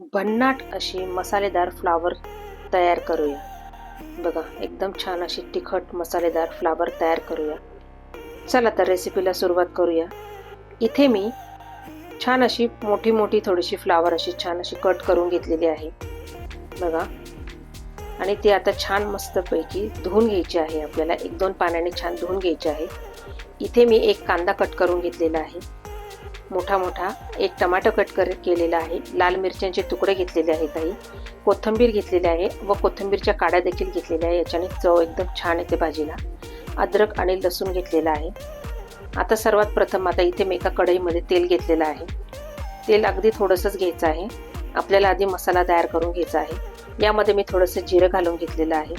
भन्नाट अशी मसालेदार फ्लावर तयार करूया. बघा एकदम छान अशी तिखट मसालेदार फ्लावर तयार करूया. चला तर रेसिपीला सुरुवात करूया. इथे मी छान अशी मोठी मोठी थोडीशी फ्लावर अशी छान अशी कट करून घेतलेली आहे. बघा. आणि ती आता छान मस्तपैकी धुवून घ्यायची आहे. आपल्याला एक दोन पाण्याने छान धुवून घ्यायची आहे. इथे मी एक कांदा कट करून घेतलेला आहे. मोठा मोठा एक टमाटो कट कर केलेला आहे. लाल मिरच्यांचे तुकडे घेतलेले आहेत काही. कोथिंबीर घेतलेली आहे व कोथिंबीरच्या काड्या देखील घेतलेल्या आहे. याच्याने चव एकदम छान येते भाजीला. अद्रक आणि लसूण घेतलेला आहे. आता सर्वात प्रथम आता इथे मी एका कढईमध्ये तेल घेतलेलं आहे. तेल अगदी थोडंसंच घ्यायचं आहे. आपल्याला आधी मसाला तयार करून घ्यायचा आहे. यामध्ये मी थोडंसं जिरं घालून घेतलेलं आहे.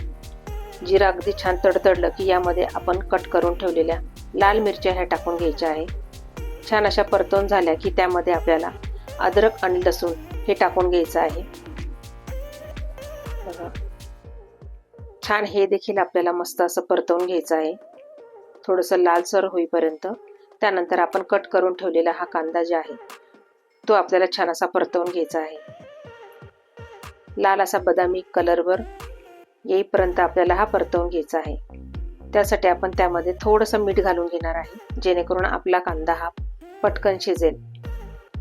जिरं अगदी छान तडतडलं की यामध्ये आपण कट करून ठेवलेल्या लाल मिरच्या ह्या टाकून घ्यायच्या आहे. छान अशा परतवून झाल्या की त्यामध्ये आपल्याला अद्रक आणि लसूण हे टाकून घ्यायचं आहे. बघा. छान हे देखील आपल्याला मस्त असं परतवून घ्यायचं आहे. थोडंसं लालसर होईपर्यंत. त्यानंतर आपण कट करून ठेवलेला हा कांदा जे आहे तो आपल्याला छान असा परतवून घ्यायचा आहे. लाल असा बदामी कलरवर येईपर्यंत आपल्याला हा परतवून घ्यायचा आहे. त्यासाठी आपण त्यामध्ये थोडंसं मीठ घालून घेणार आहे जेणेकरून आपला कांदा हा पटकन शिजेल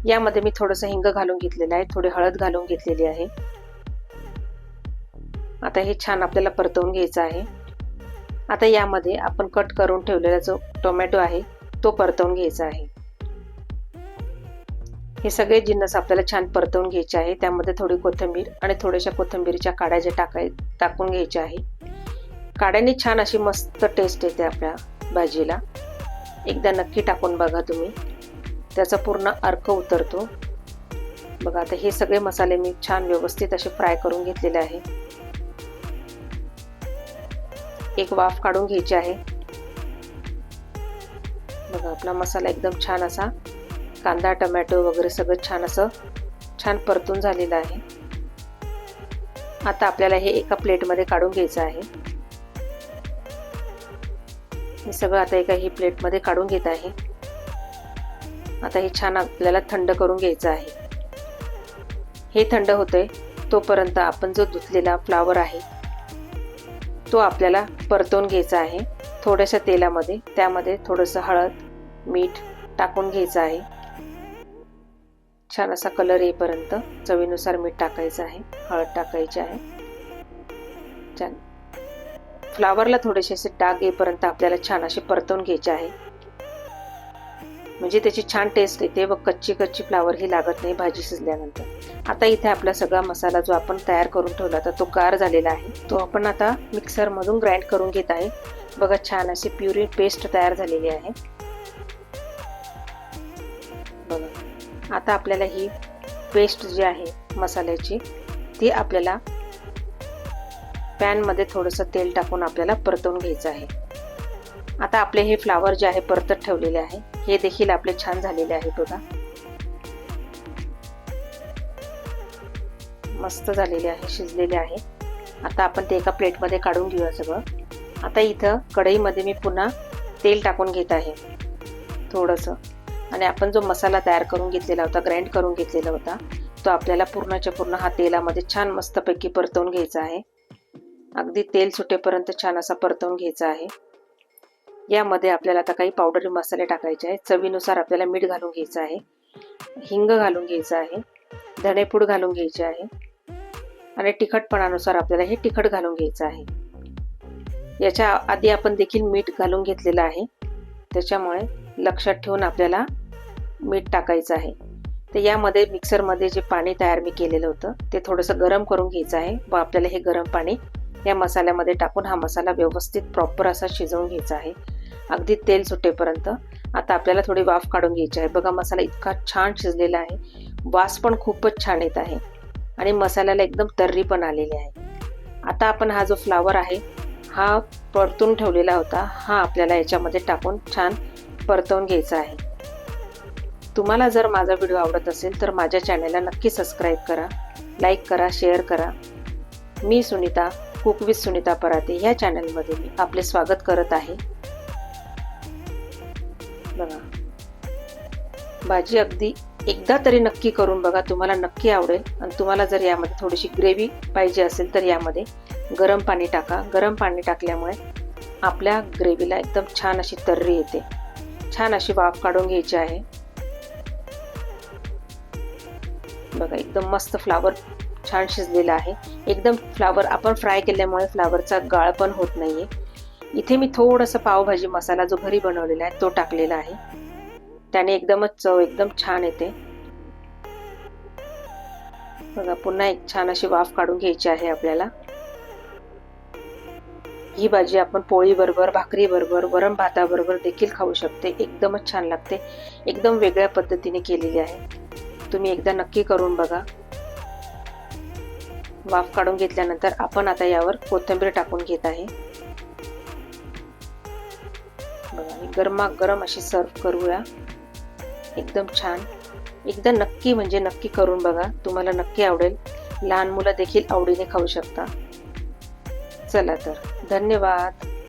यामध्ये मी थोडंसं हिंग घालून घेतलेलं आहे थोडी हळद घालून घेतलेली आहे. आता हे छान आपल्याला परतवून घ्यायचं आहे. आता यामध्ये आपण कट करून ठेवलेला जो टोमॅटो आहे तो परतवून घ्यायचा आहे. हे सगळे जिन्नस आपल्याला छान परतवून घ्यायचे आहे. त्यामध्ये थोडी कोथिंबीर आणि थोड्याशा कोथिंबीरच्या काड्या ज्या टाकाय टाकून घ्यायच्या आहे. काड्याने छान अशी मस्त टेस्ट येते आपल्या भाजीला. एकदा नक्की टाकून बघा तुम्ही. त्याचा पूर्ण अर्क उतरतो. बघा आता हे सगळे मसाले मी छान व्यवस्थित असे फ्राय करून घेतलेले आहे. एक वाफ काढून घ्यायची आहे. बघा आपला मसाला एकदम छान असा कांदा टमॅटो वगैरे सगळं छान असं छान परतून झालेलं आहे. आता आपल्याला हे एका प्लेटमध्ये काढून घ्यायचं आहे. हे सगळं आता एका ही प्लेटमध्ये काढून घेत आहे. आता हे छान आपल्याला थंड करून घ्यायचं आहे. हे थंड होतंय तोपर्यंत आपण जो धुतलेला फ्लावर आहे तो आपल्याला परतवून घ्यायचा आहे. थोड्याशा तेलामध्ये त्यामध्ये थोडंसं हळद मीठ टाकून घ्यायचं आहे. छान असा कलर येईपर्यंत चवीनुसार मीठ टाकायचं आहे हळद टाकायची आहे. छान. फ्लावरला थोडेसे असे डाग येईपर्यंत आपल्याला छान असे परतवून घ्यायचे आहे. म्हणजे त्याची छान टेस्ट येते. व कच्ची कच्ची फ्लावर ही लागत नाही भाजी शिजल्यानंतर. आता इथे आपला सगळा मसाला जो आपण तयार करून ठेवला होता तो गार झालेला आहे. तो आपण आता मिक्सरमधून ग्राइंड करून घेत आहे. बघा छान अशी प्युरी पेस्ट तयार झालेली आहे. बघा आता आपल्याला ही पेस्ट जी आहे मसाल्याची ती आपल्याला पॅनमध्ये थोडंसं तेल टाकून आपल्याला परतवून घ्यायचं आहे. आता आपले हे फ्लावर जे आहे परतत ठेवलेले आहे. हे देखील आपले छान झालेले आहे बघा. मस्त झालेले आहे शिजलेले आहे. आता आपण ते एका प्लेटमध्ये काढून घेऊया सगळं. आता इथं कढईमध्ये मी पुन्हा तेल टाकून घेत आहे थोडंसं. आणि आपण जो मसाला तयार करून घेतलेला होता ग्राइंड करून घेतलेला होता तो आपल्याला पूर्णच्या पूर्ण हा तेलामध्ये छान मस्तपैकी परतवून घ्यायचा आहे. अगदी तेल सुटेपर्यंत छान असा परतवून घ्यायचा आहे. यामध्ये आपल्याला आता काही पावडरी मसाले टाकायचे आहेत. चवीनुसार आपल्याला मीठ घालून घ्यायचं आहे. हिंग घालून घ्यायचं आहे. धणेपूड घालून घ्यायचे आहे. आणि तिखटपणानुसार आपल्याला हे तिखट घालून घ्यायचं आहे. याच्या आधी आपण देखील मीठ घालून घेतलेलं आहे. त्याच्यामुळे लक्षात ठेवून आपल्याला मीठ टाकायचं आहे. तर यामध्ये मिक्सरमध्ये जे पाणी तयार मी केलेलं होतं ते थोडंसं गरम करून घ्यायचं आहे व आपल्याला हे गरम पाणी या मसाल्यामध्ये टाकून हा मसाला व्यवस्थित प्रॉपर असा शिजवून घ्यायचा आहे. अगदी तेल सुटेपर्यंत. आता आपल्याला थोडी वाफ काढून घ्यायची आहे. बघा मसाला इतका छान शिजलेला आहे. वास पण खूपच छान येत आहे. आणि मसाल्याला एकदम तर्री पण आलेली आहे. आता आपण हा जो फ्लावर आहे हा परतून ठेवलेला होता. हा आपल्याला याच्यामध्ये टाकून छान परतवून घ्यायचा आहे. तुम्हाला जर माझा व्हिडिओ आवडत असेल तर माझ्या चॅनलला नक्की सबस्क्राईब करा लाईक करा शेअर करा. मी सुनीता कुक विथ सुनीता पराते ह्या चॅनलमध्ये मी आपले स्वागत करत आहे. बघा. भाजी अगदी एकदा तरी नक्की करून बघा तुम्हाला नक्की आवडेल. आणि तुम्हाला जर यामध्ये थोडीशी ग्रेव्ही पाहिजे असेल तर यामध्ये गरम पाणी टाका. गरम पाणी टाकल्यामुळे आपल्या ग्रेव्हीला एकदम छान अशी तर्री येते. छान अशी वाफ काढून घ्यायची आहे. बघा एकदम मस्त फ्लावर छान शिजलेला आहे. एकदम फ्लावर आपण फ्राय केल्यामुळे फ्लावरचा गाळ पण होत नाहीये. इथे मी थोडंसं पावभाजी मसाला जो घरी बनवलेला आहे तो टाकलेला आहे. त्याने एकदमच चव एकदम छान येते. बघा पुन्हा एक छान अशी वाफ काढून घ्यायची आहे आपल्याला. ही भाजी आपण पोळी बरोबर भाकरी बरोबर वरण भाताबरोबर देखील खाऊ शकते. एकदमच छान लागते. एकदम वेगळ्या पद्धतीने केलेली आहे. तुम्ही एकदा नक्की करून बघा. वाफ काढून घेतल्यानंतर आपण आता यावर कोथिंबीर टाकून घेत आहे. बघा. आणि गरमागरम अशी सर्व करूया. एकदम छान. एकदा नक्की म्हणजे नक्की करून बघा. तुम्हाला नक्की आवडेल. लहान मुलं देखील आवडीने खाऊ शकता. चला तर. धन्यवाद.